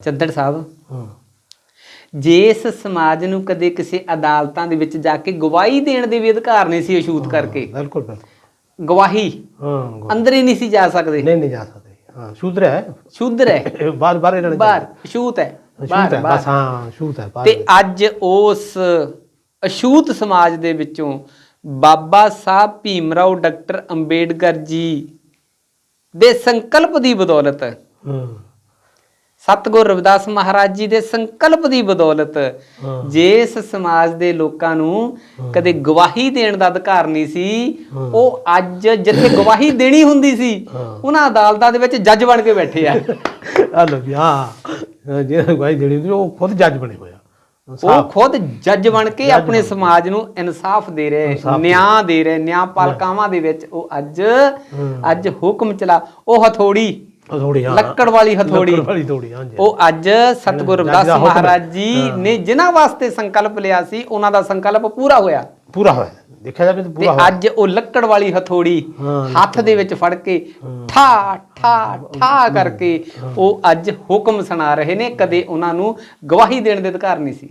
ਚੱਦੜ ਸਾਹਿਬ ਹਾਂ। ਜੇ ਇਸ ਸਮਾਜ ਨੂੰ ਕਦੇ ਕਿਸੇ ਅਦਾਲਤਾਂ ਦੇ ਵਿੱਚ ਜਾ ਕੇ ਗਵਾਹੀ ਦੇਣ ਦੇ ਵੀ ਅਧਿਕਾਰ ਨਹੀਂ ਸੀ ਅਛੂਤ ਕਰਕੇ ਬਿਲਕੁਲ ਬਿਲਕੁਲ। ਗਵਾਹੀ ਹਾਂ ਅੰਦਰ ਹੀ ਨਹੀਂ ਸੀ ਜਾ ਸਕਦੇ। ਨਹੀਂ ਨਹੀਂ ਜਾ ਸਕਦੇ। ਹਾਂ ਸ਼ੂਦਰ ਹੈ? ਸ਼ੂਦਰ ਹੈ। ਬਾਹਰ ਬਾਹਰ ਇਹਨਾਂ ਨੇ ਬਾਹਰ ਹੈ ਸ਼ੂਤ ਬਾਹਰ ਹੈ ਬਾਹਰ। ਬਸ ਹਾਂ ਸ਼ੂਤ ਹੈ ਬਾਹਰ। ਤੇ ਅੱਜ ਉਸ ਅਛੂਤ ਸਮਾਜ ਦੇ ਵਿੱਚੋਂ ਬਾਬਾ ਸਾਹਿਬ ਭੀਮਰਾਓ ਡਾਕਟਰ ਅੰਬੇਡਕਰ ਜੀ ਦੇ ਸੰਕਲਪ ਦੀ ਬਦੌਲਤ ਹਾਂ। ਸਤਿਗੁਰ ਰਵਿਦਾਸ ਮਹਾਰਾਜ ਜੀ ਦੇ ਸੰਕਲਪ ਦੀ ਬਦੌਲਤ। ਜੇ ਇਸ ਸਮਾਜ ਦੇ ਲੋਕਾਂ ਨੂੰ ਕਦੇ ਗਵਾਹੀ ਦੇਣ ਦਾ ਅਧਿਕਾਰ ਨਹੀਂ ਸੀ ਉਹ ਅੱਜ ਜਿੱਥੇ ਗਵਾਹੀ ਦੇਣੀ ਹੁੰਦੀ ਸੀ। ਉਹਨਾਂ ਅਦਾਲਤਾਂ ਦੇ ਵਿੱਚ ਜੱਜ ਬਣ ਕੇ ਬੈਠੇ ਆ। ਆ ਲੋ ਵੀ ਹਾਂ ਜਿਹੜਾ ਗਵਾਹੀ ਦੇਣੀ ਹੁੰਦੀ ਉਹ ਖੁਦ ਜੱਜ ਬਣੇ ਹੋਇਆ ਉਹ ਖੁਦ ਜੱਜ ਬਣ ਕੇ ਆਪਣੇ ਸਮਾਜ ਨੂੰ ਇਨਸਾਫ ਦੇ ਰਹੇ ਨਿਆਂ ਦੇ ਰਹੇ ਨਿਆਂਪਾਲਕਾਵਾਂ ਦੇ ਵਿੱਚ ਉਹ ਅੱਜ ਅੱਜ ਹੁਕਮ ਚਲਾ ਉਹ ਹਥੋੜੀ ਥੋੜੀ ਹਾਂ। ਲੱਕੜ ਵਾਲੀ ਹਥੋੜੀ। ਲੱਕੜ ਵਾਲੀ ਥੋੜੀ ਹਾਂ ਜੀ ਉਹ ਅੱਜ ਸਤਿਗੁਰ ਰਵਿਦਾਸ। ਮਹਾਰਾਜ ਜੀ ਨੇ ਜਿਨ੍ਹਾਂ ਵਾਸਤੇ ਸੰਕਲਪ ਲਿਆ ਸੀ ਉਹਨਾਂ ਦਾ ਸੰਕਲਪ ਪੂਰਾ ਹੋਇਆ। ਪੂਰਾ ਹੋਇਆ। ਦੇਖਿਆ ਜਾਵੇ ਤਾਂ ਤੇ ਪੂਰਾ ਹੋਇਆ। ਅੱਜ ਉਹ ਲੱਕੜ ਵਾਲੀ ਹਥੋੜੀ ਹੱਥ ਦੇ ਵਿੱਚ ਫੜ ਕੇ ਠਾ ਠਾ ਠਾ ਕਰਕੇ ਉਹ ਅੱਜ ਹੁਕਮ ਸੁਣਾ ਰਹੇ ਨੇ। ਕਦੇ ਉਹਨਾਂ ਨੂੰ ਗਵਾਹੀ ਦੇਣ ਦੇ ਅਧਿਕਾਰ ਨਹੀਂ ਸੀ।